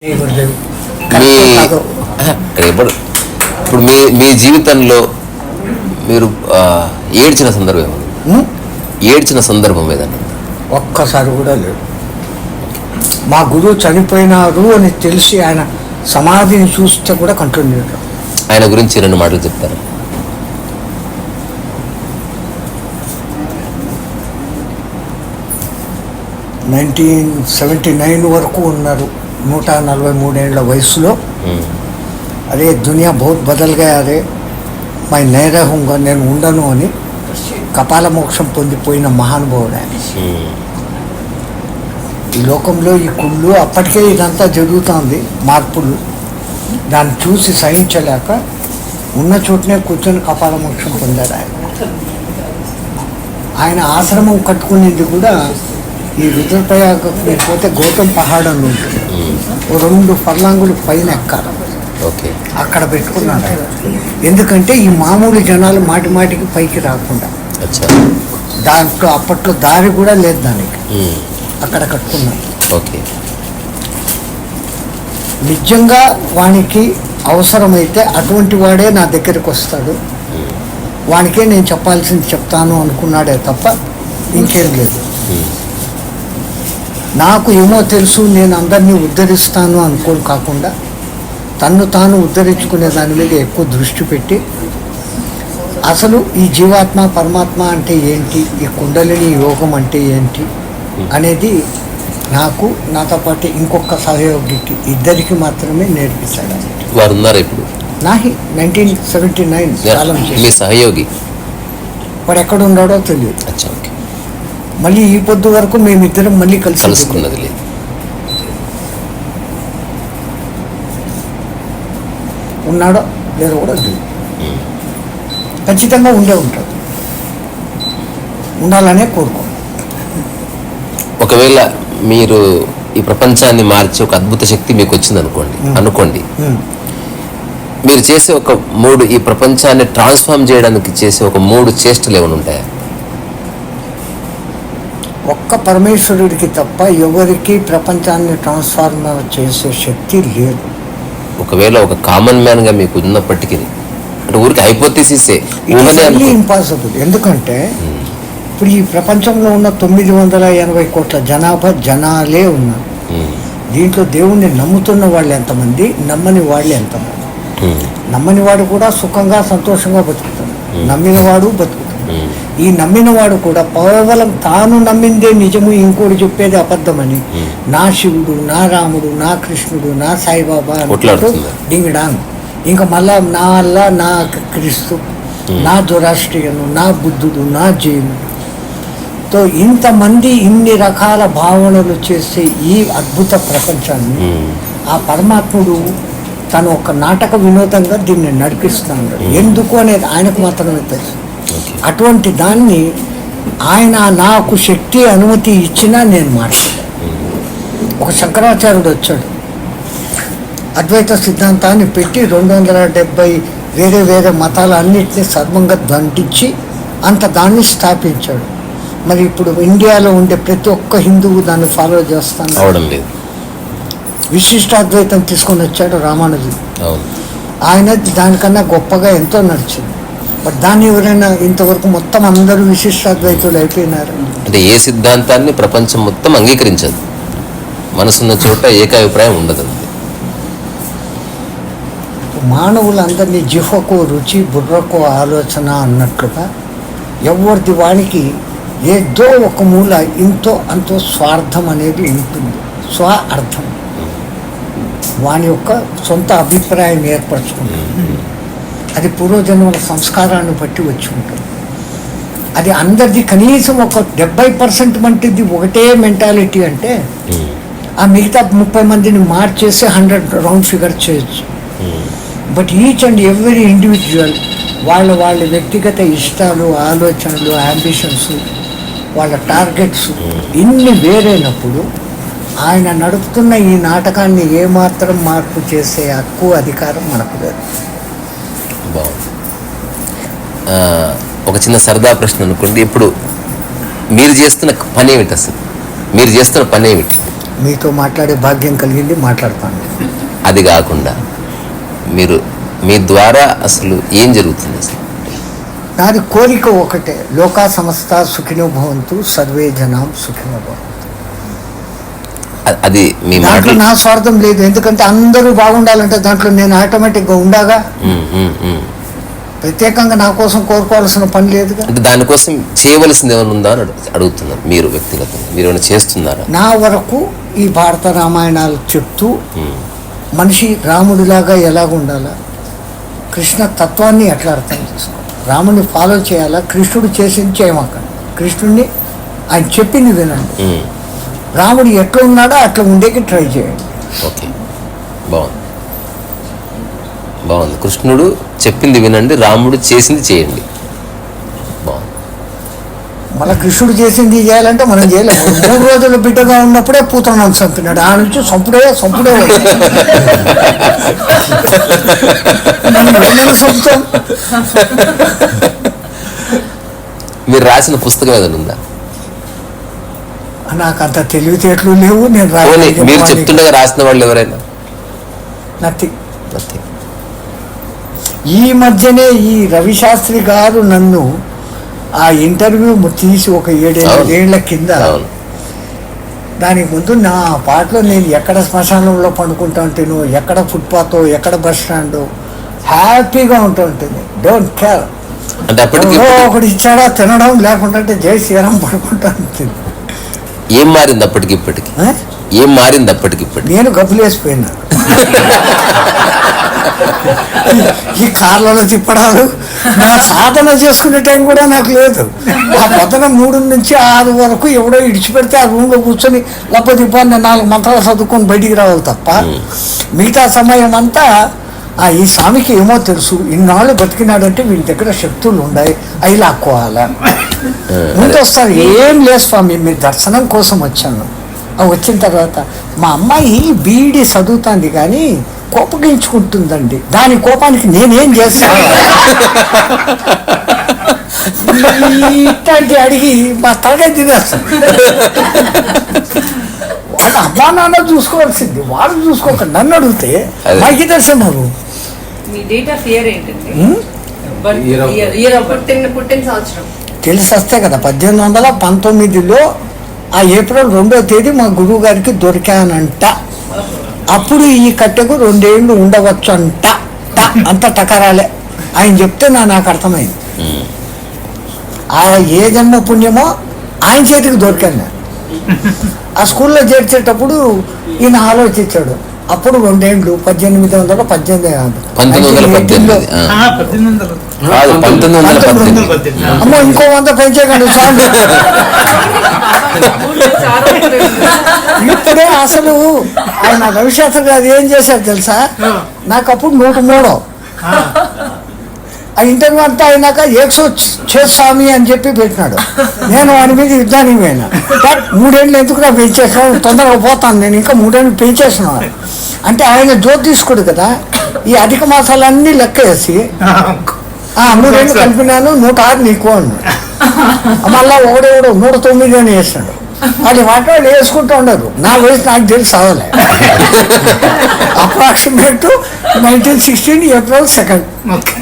మీ ఇప్పుడు ఇప్పుడు మీ మీ జీవితంలో మీరు ఏడ్చిన సందర్భం ఏమన్నా? ఏడ్చిన సందర్భం ఏదన్నా? ఒక్కసారి కూడా లేదు. మా గురువు చనిపోయినారు అని తెలిసి ఆయన సమాధిని చూస్తే కూడా కంటిన్యూ ఆయన గురించి రెండు మాటలు చెప్తారు? నైన్టీన్ సెవెంటీ నైన్ వరకు ఉన్నారు. నూట నలభై మూడేళ్ళ వయసులో అదే అరే దునియా బహుత్ బదల్ గయా అరే మై నేరే నేను ఉండను అని కపాల మోక్షం పొందిపోయిన మహానుభావుడు ఆయన. ఈ లోకంలో ఈ కుళ్ళు అప్పటికే ఇదంతా జరుగుతోంది మార్పులు. దాన్ని చూసి సహించలేక ఉన్న చోటనే కూర్చొని కపాల మోక్షం పొందారు ఆయన. ఆయన ఆశ్రమం కట్టుకునేది కూడా ఈ రుద్రప్రయాగ మీరు పోతే గౌతమ్ పహాడ్ అని ఉంటుంది రెండు ఫర్లాంగులు పైన ఎక్కాలి. ఓకే. అక్కడ పెట్టుకున్నాడు. ఆయన. ఎందుకంటే ఈ మామూలు జనాలు మాటి మాటికి పైకి రాకుండా. దాంట్లో అప్పట్లో దారి కూడా లేదు దానికి. అక్కడ కట్టుకున్నాడు. ఓకే. నిజంగా వానికి అవసరమైతే అటువంటి వాడే నా దగ్గరికి వస్తాడు. వానికే నేను చెప్పాల్సింది చెప్తాను అనుకున్నాడే తప్ప ఇంకేం లేదు. నాకు ఏమో తెలుసు నేను అందరినీ ఉద్ధరిస్తాను అనుకోను కాకుండా తన్ను తాను ఉద్ధరించుకునే దాని మీద ఎక్కువ దృష్టి పెట్టి అసలు ఈ జీవాత్మ పరమాత్మ అంటే ఏంటి ఈ కుండలిని యోగం అంటే ఏంటి అనేది నాకు నాతో పాటు ఇంకొక సహయోగికి ఇద్దరికి మాత్రమే నేర్పించాడు ఆయన. వారు ఉన్నారు ఇప్పుడు? నాహి నైన్టీన్ సెవెంటీ నైన్ మీ సహయోగి. వాడు ఎక్కడ ఉన్నాడో తెలియదు. అచ్చా ఓకే. మళ్ళీ ఈ పొద్దు వరకు మేమిద్దరం మళ్ళీ కలిసి కలుసుకున్నది లేదు. ఉన్నాడో లేదో కూడా తెలియదు. ఖచ్చితంగా ఉండే ఉంటాడు. ఉండాలనే కోరుకో. ఒకవేళ మీరు ఈ ప్రపంచాన్ని మార్చే ఒక అద్భుత శక్తి మీకు వచ్చింది అనుకోండి. అనుకోండి. మీరు చేసే ఒక మూడు ఈ ప్రపంచాన్ని ట్రాన్స్ఫార్మ్ చేయడానికి చేసే ఒక మూడు చేష్టలు ఏమైనా ఉంటాయా? ఒక్క పరమేశ్వరుడికి తప్ప ఎవరికి ప్రపంచాన్ని ట్రాన్స్ఫార్మ్ చేసే శక్తి లేదు. ఒకవేళ ఒక కామన్ మ్యాన్గా మీకు ఉన్నప్పటికీ అంటే ఊరికి అనుకో ఇంపాసిబుల్ ఎందుకంటే ఇప్పుడు ఈ ప్రపంచంలో ఉన్న తొమ్మిది వందల ఎనభై కోట్ల జనాభా జనాలే ఉన్నారు. ఉమ్, దీంట్లో దేవుణ్ణి నమ్ముతున్న వాళ్ళు ఎంతమంది నమ్మని వాళ్ళు ఎంతమంది? ఉమ్, నమ్మని వాడు కూడా సుఖంగా సంతోషంగా బతుకుతాడు. నమ్మిన వాడు ఉమ్, ఈ నమ్మినవాడు కూడా కేవలం తాను నమ్మిందే నిజము ఇంకోటి చెప్పేది అబద్ధమని. నా శివుడు నా రాముడు నా కృష్ణుడు నా సాయిబాబా అనుకుంటూ. డింగిడాంగ్ ఇంకా మళ్ళా నా అల్లా నా క్రీస్తు నా దొరాష్ట్రియను నా బుద్ధుడు నా జైనుడు తో ఇంతమంది ఇన్ని రకాల భావనలు చేసే ఈ అద్భుత ప్రపంచాన్ని ఆ పరమాత్ముడు తను ఒక నాటక వినోదంగా దీన్ని నడిపిస్తున్నాడు. ఎందుకు అనేది ఆయనకు మాత్రమే తెలుసు. అటువంటి దాన్ని ఆయన నాకు శక్తి అనుమతి ఇచ్చినా నేను మాట్లాడాను. ఒక శంకరాచార్యుడు వచ్చాడు. అద్వైత సిద్ధాంతాన్ని పెట్టి రెండు వందల డెబ్బై వేరే వేరే మతాలన్నింటినీ సర్వంగా దండించి అంత దాన్ని స్థాపించాడు. మరి ఇప్పుడు ఇండియాలో ఉండే ప్రతి ఒక్క హిందువు దాన్ని ఫాలో చేస్తాను. అవడం లేదు. విశిష్టాద్వైతం తీసుకొని వచ్చాడు రామానుజుడు. అవును. ఆయన దానికన్నా గొప్పగా ఎంతో నడిచింది. బట్ దాన్ని ఎవరైనా ఇంతవరకు మొత్తం అందరూ విశిష్టాద్వైతులు అయిపోయినారు. అంటే ఏ సిద్ధాంతాన్ని ప్రపంచం మొత్తం అంగీకరించదు. మనసున్న చోట ఏకాభిప్రాయం ఉండదు. మానవులందరినీ జిహ్వకో రుచి బుర్రకో ఆలోచన అన్నట్లుగా ఎవరిది వానికి ఏదో ఒక మూల ఇంతో అంతో స్వార్థం అనేది ఉంటుంది. స్వ అర్థం. వాని యొక్క సొంత అభిప్రాయం ఏర్పరచుకుంటుంది. అది పూర్వజన్మల సంస్కారాన్ని బట్టి వచ్చి ఉంటుంది. అది అందరిది కనీసం ఒక డెబ్బై పర్సెంట్ వంటిది ఒకటే మెంటాలిటీ అంటే ఆ మిగతా ముప్పై మందిని మార్చేసి హండ్రెడ్ రౌండ్ ఫిగర్ చేయొచ్చు. But each and every individual వాళ్ళ వాళ్ళ వ్యక్తిగత ఇష్టాలు ఆలోచనలు అంబిషన్స్ వాళ్ళ టార్గెట్స్ ఇన్ని వేరైనప్పుడు ఆయన నడుపుతున్న ఈ నాటకాన్ని ఏమాత్రం మార్పు చేసే హక్కు అధికారం మనకు లేదు. బాగుంది. ఒక చిన్న సరదా ప్రశ్న అనుకోండి. ఇప్పుడు మీరు చేస్తున్న పని ఏమిటి అసలు? మీరు చేస్తున్న పని ఏమిటి? మీతో మాట్లాడే భాగ్యం కలిగింది మాట్లాడతాను. అది కాకుండా మీరు మీ ద్వారా అసలు ఏం జరుగుతుంది అసలు? నాది కోరిక ఒకటే. లోకా సంస్థ సుఖినో భవంతు సర్వే జనాం సుఖినో భవంతు. అ- అది మీ దాంట్లో మాటలు నా స్వార్థం లేదు. ఎందుకంటే అందరూ బాగుండాలంటే దాంట్లో నేను ఆటోమేటిక్గా ఉండగా. ప్రత్యేకంగా నా కోసం కోరుకోవాల్సిన పని లేదుగా. అంటే దానికోసం చేయవలసింది ఏమైనా ఉందా అని అడుగు- అడుగుతున్నారు మీరు వ్యక్తిగతంగా. మీరు ఏమైనా చేస్తున్నారా? నా వరకు ఈ భారత రామాయణాలు చెప్తూ మనిషి రాముడిలాగా ఎలాగ ఉండాలా? కృష్ణ తత్వాన్ని ఎట్లా అర్థం చేసుకోవాలి? రాముడిని ఫాలో చేయాలా? కృష్ణుడు చేసింది చేయమాకండి కృష్ణుడిని ఆయన చెప్పింది వినండి. రాముడు ఎట్లా ఉన్నాడో అట్లా ఉండేకి ట్రై చేయండి. ఓకే. బాగుంది. బాగుంది. కృష్ణుడు చెప్పింది వినండి రాముడు చేసింది చేయండి. బాగుంది. మన కృష్ణుడు చేసింది చేయాలంటే మనం చేయలేము మూడు రోజుల బిడ్డగా ఉన్నప్పుడే పూతనం చంపినాడు ఆ నుంచి సంపుడే సంపుడే మీరు రాసిన పుస్తకం ఏదైనా ఉందా? నాకు అంత తెలివితేటలు లేవు నేను మీరు చెప్తుండగా రాసిన వాళ్ళు ఎవరైనా? Nothing Nothing. ఈ మధ్యనే ఈ రవిశాస్త్రి గారు నన్ను ఆ ఇంటర్వ్యూ తీసి ఒక. ఏడేళ్ళ కింద దానికి ముందు నా పాటలో నేను ఎక్కడ శ్మశానంలో పండుకుంటా ఉంటాను ఎక్కడ ఫుట్పాత్ ఎక్కడ బస్ స్టాండ్ హ్యాపీగా ఉంటూ ఉంటుంది డోంట్ కేర్ ఒకటి ఇచ్చాడా తినడం లేకుంటే జై శ్రీరామ్ పడుకుంటా ఉంటుంది ఏం మారింది అప్పటికి ఇప్పటికి? ఏం మారింది అప్పటికి ఇప్పటికి? నేను గబ్బులేసిపోయినా ఈ కార్లలో తిప్పడాలు నా సాధన చేసుకునే టైం కూడా నాకు లేదు. ఆ పొద్దున మూడు నుంచి ఆరు వరకు ఎవడో ఇడిచిపెడితే ఆ రూమ్లో కూర్చొని లప్ప తిప్పాను నాలుగు మంత్రాలు చదువుకొని బయటికి రావాలి తప్ప మిగతా సమయం అంతా ఆ ఈ స్వామికి ఏమో తెలుసు ఇన్నాళ్ళు బతికినాడంటే వీళ్ళ దగ్గర శక్తులు ఉన్నాయి అవి లాక్కోవాలా? ముందు వస్తారు ఏం లేదు స్వామి మీ దర్శనం కోసం వచ్చాను. వచ్చిన తర్వాత మా అమ్మాయి బీఈడి చదువుతుంది కానీ కోపగించుకుంటుందండి. దాని కోపానికి నేనేం చేస్తాను? ఇట్లాంటి అడిగి మా తలకాయ తినేస్తాను. వాడు అమ్మా నాన్న చూసుకోవాల్సింది వాళ్ళు చూసుకోక నన్ను అడిగితే. మాకు నువ్వు మీ డేట్ ఆఫ్ ఇయర్ ఏంటండి? హ్మ్? Birth Year of year year of పుట్టిన పుట్టిన సంవత్సరం. తెలిసి వస్తే కదా పద్దెనిమిది వందల పంతొమ్మిదిలో ఆ ఏప్రిల్ రెండో తేదీ మా గురువు గారికి దొరికానంట. అప్పుడు ఈ కట్టెకు రెండేళ్ళు ఉండవచ్చు అంట అంత టకరాలే. ఆయన చెప్తే నా నాకు అర్థమైంది. ఉమ్. ఆ ఏ జన్మ పుణ్యమో ఆయన చేతికి దొరికాను ఆ స్కూల్లో చేర్చేటప్పుడు ఈయన ఆలోచించాడు. అప్పుడు రెండేళ్ళు పద్దెనిమిది వందల పద్దెనిమిది పంతొమ్మిది వందల 1918 లో. పద్దెనిమిది కాదు పంతొమ్మిది వందల పద్దెనిమిది. అమ్మో ఇంకో వంద పెంచేకండి చాలు చాలా. ఇప్పుడే అసలు ఆయన రవిశాస్త్రి గారు ఏం చేశారు తెలుసా? నాకు అప్పుడు నూట మూడో. ఆ ఇంటర్వ్యూ అంతా అయినాక ఏక్సో స్వామి అని చెప్పి పెట్టినాడు. నేను వాడి మీద యుద్ధానికి పోయినా. బట్ మూడేళ్ళు ఎందుకు నా పెంచేసాను తొందరగా పోతాను నేను. ఇంకా మూడేళ్ళు పెంచేసిన అంటే ఆయన జ్యోతిష్కుడు కదా. ఈ అధిక మాసాలన్నీ లెక్క వేసి ఆ మూడేళ్ళు కలిపినాను నూట ఆరు నీకు అన్నాడు. మళ్ళా ఒకడేవాడు నూట తొమ్మిది అని వేసినాడు. అది వాటి వేసుకుంటూ ఉండరు. నా వయసు నాకు తెలిసి అవలే approximate nineteen sixteen April second okay